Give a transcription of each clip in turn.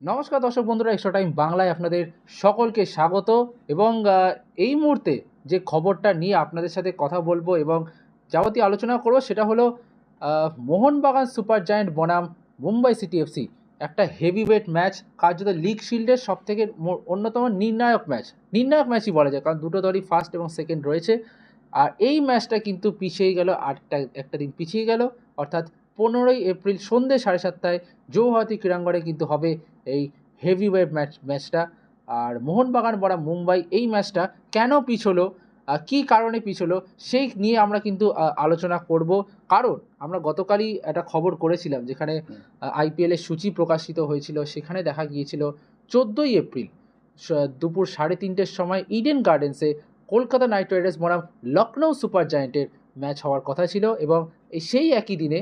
নমস্কার দর্শক বন্ধুরা এক্সট্রা টাইম বাংলায় আপনাদের সকলকে স্বাগত এবং এই মুহূর্তে যে খবরটা নিয়ে আপনাদের সাথে কথা বলব এবং যাবতীয় আলোচনা করব সেটা হলো মোহনবাগান সুপার জায়ান্ট বনাম মুম্বাই সিটি এফসি একটা হেভি ওয়েট ম্যাচ কার্যত লিগ শিল্ডের সব থেকে অন্যতম নির্ণায়ক ম্যাচ নির্ণায়ক ম্যাচই বলা যায়, কারণ দুটো দলই ফার্স্ট এবং সেকেন্ড রয়েছে। আর এই ম্যাচটা কিন্তু পিছিয়ে গেল, আটটা, একটা দিন পিছিয়ে গেল, অর্থাৎ পনেরোই এপ্রিল সন্ধ্যে সাড়ে সাতটায় জৌহাতি ক্রীড়াঙ্গনে কিন্তু হবে এই হেভি ওয়েট ম্যাচ ম্যাচটা আর মোহনবাগান বনাম মুম্বাই এই ম্যাচটা কেন পিছলো কী কারণে পিছলো সেই নিয়ে আমরা কিন্তু আলোচনা করব। কারণ আমরা গতকালই একটা খবর করেছিলাম যেখানে আইপিএলের সূচি প্রকাশিত হয়েছিল। সেখানে দেখা গিয়েছিল চোদ্দোই এপ্রিল দুপুর সাড়ে তিনটের সময় ইডেন গার্ডেন্সে কলকাতা নাইট রাইডার্স বনাম লখনৌ সুপার জায়েন্টের ম্যাচ হওয়ার কথা ছিল এবং সেই একই দিনে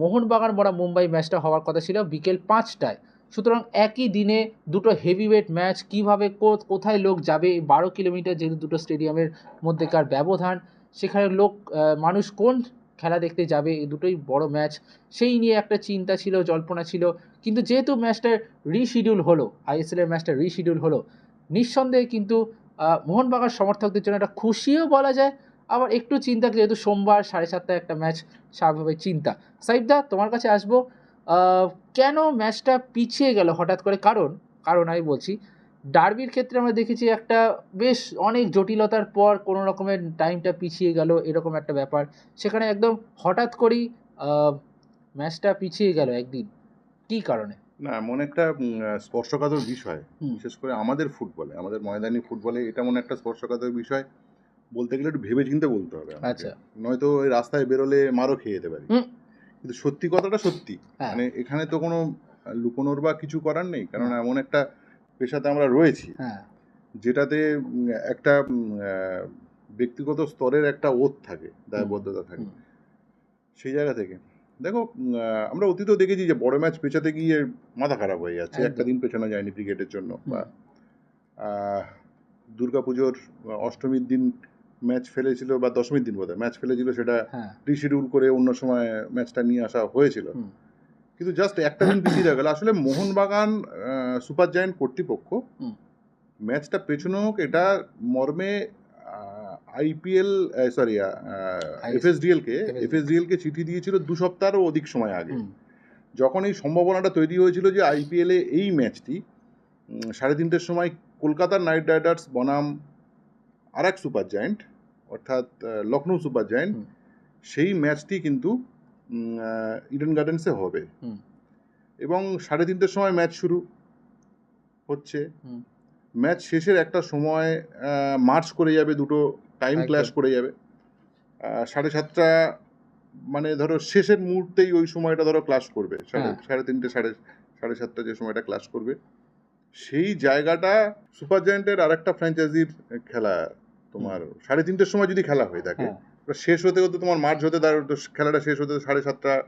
মোহনবাগান বনাম মুম্বাই ম্যাচটা হওয়ার কথা ছিল বিকেল পাঁচটায়। সুতরাং একই দিনে দুটো হেভিওয়েট ম্যাচ কীভাবে কোথায় লোক যাবে বারো কিলোমিটার যেহেতু দুটো স্টেডিয়ামের মধ্যেকার ব্যবধান, সেখানে লোক মানুষ কোন খেলা দেখতে যাবে, এই দুটোই বড় ম্যাচ সেই নিয়ে একটা চিন্তা ছিল, জল্পনা ছিল। কিন্তু যেহেতু ম্যাচটা রিশিডিউল হলো আইএসএলের ম্যাচটা রিশিডিউল হলো, নিঃসন্দেহে কিন্তু মোহনবাগান সমর্থকদের জন্য একটা খুশিও বলা যায় আবার একটু চিন্তা যেহেতু সোমবার সাড়ে সাতটায় একটা ম্যাচ স্বাভাবিক চিন্তা। সাইবদা তোমার কাছে আসব। কেন ম্যাচটা পিছিয়ে গেল হঠাৎ করে? কারণ কারণ আমি বলছি ডার্বির ক্ষেত্রে আমরা দেখেছি একটা বেশ অনেক জটিলতার পর কোনো রকমের টাইমটা পিছিয়ে গেল এরকম একটা ব্যাপার। সেখানে একদম হঠাৎ করেই ম্যাচটা পিছিয়ে গেল একদিন। কী কারণে? না এমন একটা স্পর্শকাতর বিষয়। বিশেষ করে আমাদের ফুটবলে আমাদের ময়দানি ফুটবলে এটা মনে একটা স্পর্শকাতর বিষয় বলতে গেলে একটু ভেবে চিন্তে বলতে হবে আচ্ছা। নয়তো ওই রাস্তায় বেরোলে মারও খেয়ে যেতে পারি। কিন্তু সত্যি কথাটা সত্যি। হ্যাঁ। মানে এখানে তো কোনো লুকোনোর বা কিছু করার নেই। কারণ এমন একটা পেশাতে আমরা রয়েছি। হ্যাঁ। যেটাতে একটা ব্যক্তিগত স্তরের একটা ওত থাকে দায়বদ্ধতা থাকে। সেই জায়গা থেকে। দেখো আমরা অতীতেও দেখেছি যে বড় ম্যাচ পেছাতে গিয়ে মাথা খারাপ হয়ে যাচ্ছে। একটা দিন পেছানো যায়নি ক্রিকেটের জন্য। বা দুর্গা পুজোর অষ্টমীর দিন ম্যাচ ফেলেছিল বা দশমীর দিন বোধহয় ম্যাচ ফেলেছিল সেটা হ্যাঁ। রিশিডিউল করে অন্য সময় ম্যাচটা নিয়ে আসা হয়েছিল। কিন্তু জাস্ট একটা দিন পিছিয়ে দেওয়া গেল। আসলে মোহনবাগান সুপার জায়ান্ট কর্তৃপক্ষ। ম্যাচটা পেছনো হোক এটা মর্মে আইপিএল সরি এফএসডিএল কে এফএসডিএল কে। চিঠি দিয়েছিল দু সপ্তাহেরও অধিক সময় আগে। যখন এই সম্ভাবনাটা তৈরি হয়েছিল যে আইপিএলে এই ম্যাচটি সাড়ে তিনটের সময় কলকাতার নাইট রাইডার্স বনাম আর এক সুপার জায়েন্ট অর্থাৎ লখনৌ সুপার জায়েন্ট সেই ম্যাচটি কিন্তু ইডেন গার্ডেন্সে হবে। এবং সাড়ে তিনটের সময় ম্যাচ শুরু হচ্ছে। ম্যাচ শেষের একটা সময় মার্চ করে যাবে দুটো টাইম। ক্ল্যাশ করে যাবে। সাড়ে সাতটা মানে ধরো শেষের মুহূর্তেই ওই সময়টা ধরো ক্লাস করবে। সাড়ে হ্যাঁ। সাড়ে তিনটে সাড়ে সাড়ে সাতটা যে সময়টা ক্লাস করবে সেই জায়গাটা সুপার জায়েন্টের আরেকটা ফ্র্যাঞ্চাইজির খেলা তোমার সাড়ে তিনটের সময় যদি খেলা হয়ে থাকে হ্যাঁ। শেষ হতে হতে তোমার মার্চ হতে তার খেলাটা শেষ হতে সাড়ে সাতটা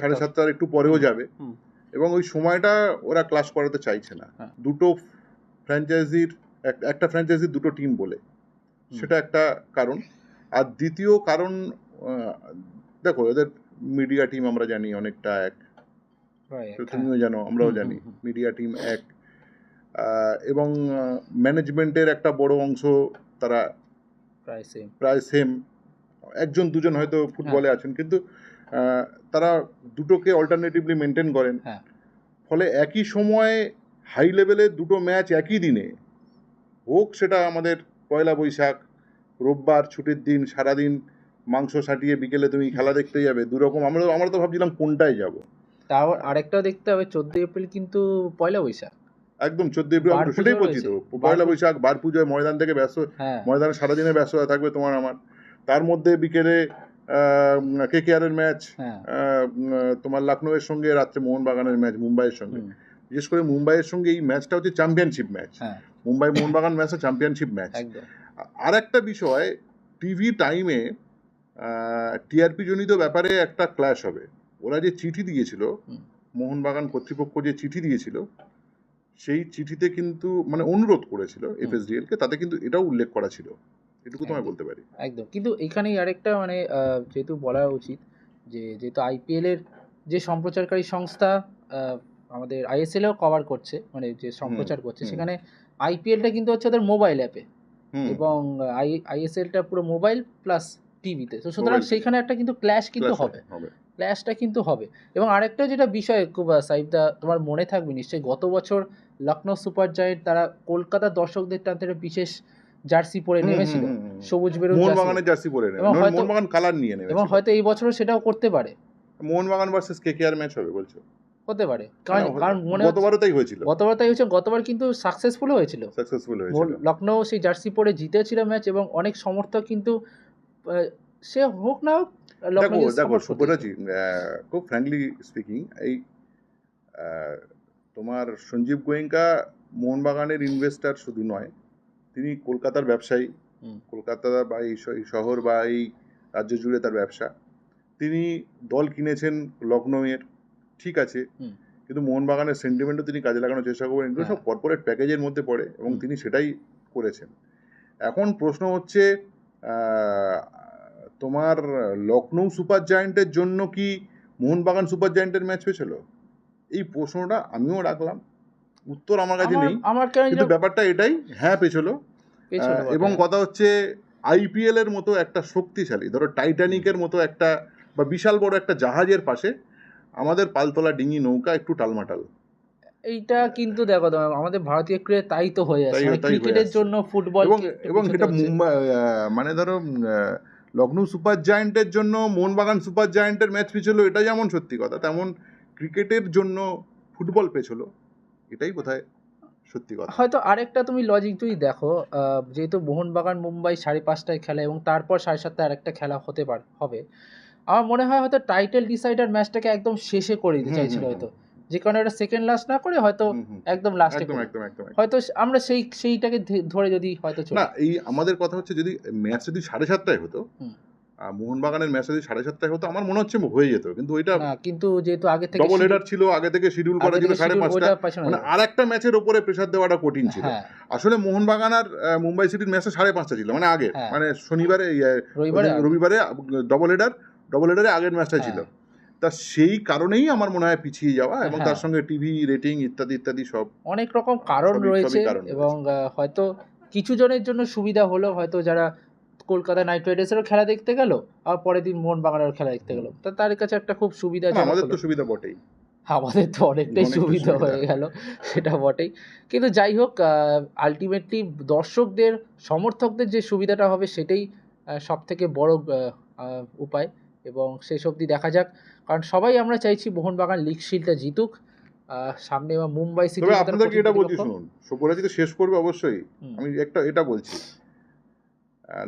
সাড়ে। সাতটার একটু পরেও যাবে। এবং ওই সময়টা ওরা ক্লাস করাতে চাইছে না। হ্যাঁ। দুটো ফ্র্যাঞ্চাইজির একটা ফ্র্যাঞ্চাইজির দুটো টিম বলে। সেটা একটা কারণ। আর দ্বিতীয় কারণ দেখো এদের মিডিয়া টিম আমরা জানি অনেকটা এক। তো হ্যাঁ। তুমিও জানো আমরাও জানি। মিডিয়া টিম এক। এবং ম্যানেজমেন্টের একটা বড় অংশ তারা প্রায় সেম প্রায় সেম একজন দুজন হয়তো ফুটবলে আছেন কিন্তু তারা দুটোকে অল্টারনেটিভলি মেনটেন করেন। হ্যাঁ। ফলে একই সময়ে হাই লেভেলে দুটো ম্যাচ একই দিনে হোক সেটা আমাদের পয়লা বৈশাখ রোববার ছুটির দিন সারাদিন মাংস সাটিয়ে বিকেলে তুমি খেলা দেখতে যাবে দুরকম। আমরা আমরা তো ভাবছিলাম কোনটায় যাব। তারপর আরেকটা দেখতে হবে চোদ্দই এপ্রিল কিন্তু পয়লা বৈশাখ। একদম চোদ্দ এপ্রিল আমরা সেটাই বলছি তো। পয়লা বৈশাখ বার পুজোয় ময়দান থেকে ব্যস্ত হ্যাঁ। ময়দানে সারাদিনে ব্যস্ততা থাকবে তোমার আমার। তার মধ্যে বিকেলে কে কে এর ম্যাচ হ্যাঁ। তোমার লখনৌয়ের সঙ্গে রাত্রে মোহনবাগানের ম্যাচ মুম্বাইয়ের সঙ্গে। বিশেষ করে মুম্বাইয়ের সঙ্গে এই ম্যাচটা হচ্ছে চ্যাম্পিয়নশিপ ম্যাচ। হ্যাঁ। মুম্বাই মোহনবাগান ম্যাচটা চ্যাম্পিয়নশিপ ম্যাচ। আর একটা বিষয় টিভি টাইমে টিআরপি জনিত ব্যাপারে একটা ক্ল্যাশ হবে। ওরা যে চিঠি দিয়েছিল। মোহনবাগান কর্তৃপক্ষ যে চিঠি দিয়েছিল সেই চিঠিতে কিন্তু মানে অনুরোধ করেছিল এফএসডিএল কে তাতে কিন্তু এটাও উল্লেখ করা ছিল। এটুকু তোমায়। বলতে পারি। একদম। কিন্তু এখানেই আরেকটা মানে যেহেতু বলা উচিত যে যেহেতু আইপিএল এর যে সম্প্রচারকারী সংস্থা আমাদের আইএসএলও কভার করছে মানে যে সম্প্রচার করছে। সেখানে আইপিএলটা কিন্তু হচ্ছে ওদের মোবাইল অ্যাপে এবং আই আইএসএলটা পুরো মোবাইল প্লাস টিভিতে তো সুতরাং সেইখানে একটা কিন্তু ক্ল্যাশ কিন্তু হবে। হবে। ক্ল্যাশটা কিন্তু হবে। এবং আরেকটা যেটা বিষয় খুব আহ, তোমার মনে থাকবে নিশ্চয়ই গত বছর লখনৌ সুপার জায়েন্ট তারা কলকাতার দর্শকদের টানতে বিশেষ জার্সি পরে নেমেছিল। সবুজ মোহনবাগানের জার্সি পরে নেবে মোহনবাগান কালার নিয়ে নেবে এবং হয়তো এই বছরও সেটাও করতে পারে। মোহনবাগান ভার্সেস কেকেআর ম্যাচ হবে বলছো? হতে পারে। কারণ কারণ মনে গতবারও তাই হয়েছিল। গতবার তাই হচ্ছে গতবার কিন্তু সাকসেসফুল হয়েছিল। সাকসেসফুল হয়েছিল। লখনৌ সেই জার্সি পরে জিতেছিল ম্যাচ এবং অনেক সমর্থক কিন্তু সে হোক না হোক দেখো দেখো সুব্রতাজি খুব ফ্র্যাঙ্কলি স্পিকিং এই তোমার সঞ্জীব গোয়েঙ্কা মোহনবাগানের ইনভেস্টার শুধু নয় তিনি কলকাতার ব্যবসায়ী। কলকাতা বা এই শহর বা এই রাজ্য জুড়ে তার ব্যবসা। তিনি দল কিনেছেন লখনৌয়ের ঠিক আছে। কিন্তু মোহনবাগানের সেন্টিমেন্টও তিনি কাজে লাগানোর চেষ্টা করবেন এগুলো সব হ্যাঁ। কর্পোরেট প্যাকেজের মধ্যে পড়ে এবং তিনি সেটাই করেছেন। এখন প্রশ্ন হচ্ছে তোমার লখনৌ সুপার জায়েন্টের জন্য কি মোহনবাগান সুপার জায়েন্টের ম্যাচ হয়েছিল? এই প্রশ্নটা আমিও রাখলাম। উত্তর আমার কাছে নেই। কিন্তু ব্যাপারটা এটাই হ্যাঁ পেছলো। এবং কথা হচ্ছে আইপিএল এর মতো একটা শক্তিশালী ধরো টাইটানিকের মতো একটা বা বিশাল বড় একটা জাহাজের পাশে আমাদের পালতলা ডিঙি নৌকা একটু টালমাটাল। এইটা কিন্তু দেখো আমাদের ভারতীয় ক্রিকেট তাই তো হয়ে তাই ক্রিকেটের জন্য ফুটবল এবং এবং সেটা মুম্বাই মানে ধরো লখনৌ সুপার জায়ান্টের জন্য মোহনবাগান সুপার জায়েন্টের ম্যাচ পিছলো এটা যেমন সত্যি কথা তেমন ক্রিকেটের জন্য ফুটবল পেছলো এটাই বোধহয় সত্যি কথা। হয়তো আরেকটা তুমি লজিক তুই দেখো যেহেতু মোহনবাগান মুম্বাই সাড়ে পাঁচটায় খেলে এবং তারপর সাড়ে সাতটায় আরেকটা খেলা হতে পারে হবে। আমার মনে হয় হয়তো টাইটেল ডিসাইডার ম্যাচটাকে একদম শেষে করে দিতে চাইছিল হয়তো। যে কারণে ওটা সেকেন্ড লাস্ট না করে হয়তো। একদম লাস্টে একদম একদম একদম। হয়তো আমরা সেই সেইটাকে ধরে যদি হয়তো না এই আমাদের কথা হচ্ছে যদি ম্যাচ যদি সাড়ে সাতটায় হতো মোহনবাগানের ম্যাচ যদি সাড়ে সাতটায় হতো আমার মনে হচ্ছে হয়ে যেত কিন্তু ওইটা না কিন্তু যেহেতু আগে থেকে ডবল হেডার ছিল আগে থেকে শিডিউল করা ছিল সাড়ে পাঁচটা মানে। আর একটা ম্যাচের ওপরে প্রেশার দেওয়াটা কঠিন ছিল হ্যাঁ আসলে মোহনবাগান আর মুম্বাই সিটির ম্যাচটা সাড়ে পাঁচটা ছিল মানে আগে হ্যাঁ। মানে শনিবারে রবিবারে রবিবারে ডবল হেডার ডবল হেডারে আগের ম্যাচটা ছিল হ্যাঁ। তা সেই কারণেই আমার মনে হয় পিছিয়ে যাওয়া এবং হ্যাঁ। তার সঙ্গে টিভি রেটিং ইত্যাদি ইত্যাদি সব অনেক রকম কারণ রয়েছে এবং হয়তো কিছু জনের জন্য সুবিধা হলো হয়তো যারা কলকাতা নাইট রাইডার্সেরও খেলা দেখতে গেল আর পরের দিন মোহন মোহনবাগানেরও খেলা দেখতে গেল। তা তার কাছে একটা খুব সুবিধা আমাদের তো সুবিধা বটেই। আমাদের তো অনেকটাই সুবিধা। হয়ে গেল সেটা বটেই। কিন্তু যাই হোক আলটিমেটলি দর্শকদের সমর্থকদের যে সুবিধাটা হবে সেটাই সব থেকে বড় উপায়। এবং শেষ অবধি দেখা যাক কারণ সবাই আমরা চাইছি মোহনবাগান লিগ শিল্ডটা জিতুক। সামনে এবার মুম্বাই সিটি তবে আপনাদেরকে এটা বলছি শুনুন সুপরাজি তো শেষ করবে অবশ্যই। আমি একটা এটা বলছি।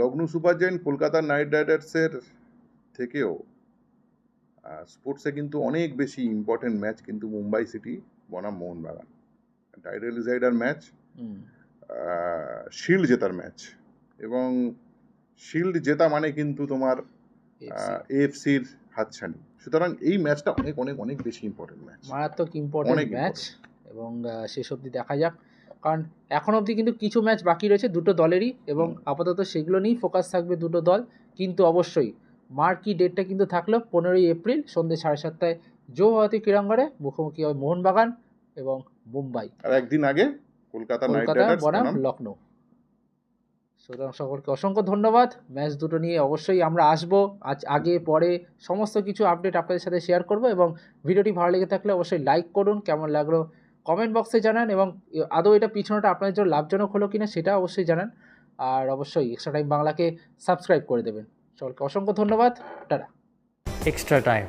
লগ্ন সুপার জায়েন্ট কলকাতা নাইট রাইডার্সের থেকেও স্পোর্টসে কিন্তু অনেক বেশি ইম্পর্টেন্ট ম্যাচ কিন্তু মুম্বাই সিটি বনাম Mohun Bagan. Title decider match shield জেতার ম্যাচ এবং শিল্ড জেতা মানে কিন্তু তোমার এএফসির হাতছানি। সুতরাং এই ম্যাচটা অনেক অনেক অনেক বেশি ইম্পর্টেন্ট ম্যাচ। মারাত্মক ইম্পর্টেন্ট ম্যাচ এবং শেষ অবধি দেখা যাক। কারণ এখন অবধি কিন্তু কিছু ম্যাচ বাকি রয়েছে দুটো দলেরই এবং আপাতত সেগুলো নিয়েই ফোকাস থাকবে দুটো দল। কিন্তু অবশ্যই মার্কি ডেটটা কিন্তু থাকল পনেরোই এপ্রিল সন্ধ্যে সাড়ে সাতটায় জৌহাতি ক্রীড়াঙ্গনে মুখোমুখি হবে মোহনবাগান এবং মুম্বাই। আর একদিন আগে কলকাতা নাইট কলকাতা রাইডার্স বনাম বনাম। লখনৌ সুতরাং সকলকে অসংখ্য ধন্যবাদ। ম্যাচ দুটো নিয়ে অবশ্যই আমরা আসব। আজ আগে, পরে সমস্ত কিছু আপডেট আপনাদের সাথে শেয়ার করব এবং ভিডিওটি ভালো লেগে থাকলে অবশ্যই লাইক করুন, কেমন লাগল কমেন্ট বক্সে জানান এবং আদৌ এটা পিছনটা আপনাদের জন্য লাভজনক হলো কিনা সেটা অবশ্যই জানান। আর অবশ্যই এক্সট্রা টাইম বাংলাকে সাবস্ক্রাইব করে দেবেন। সকলকে অসংখ্য ধন্যবাদ। Tata. Extra time.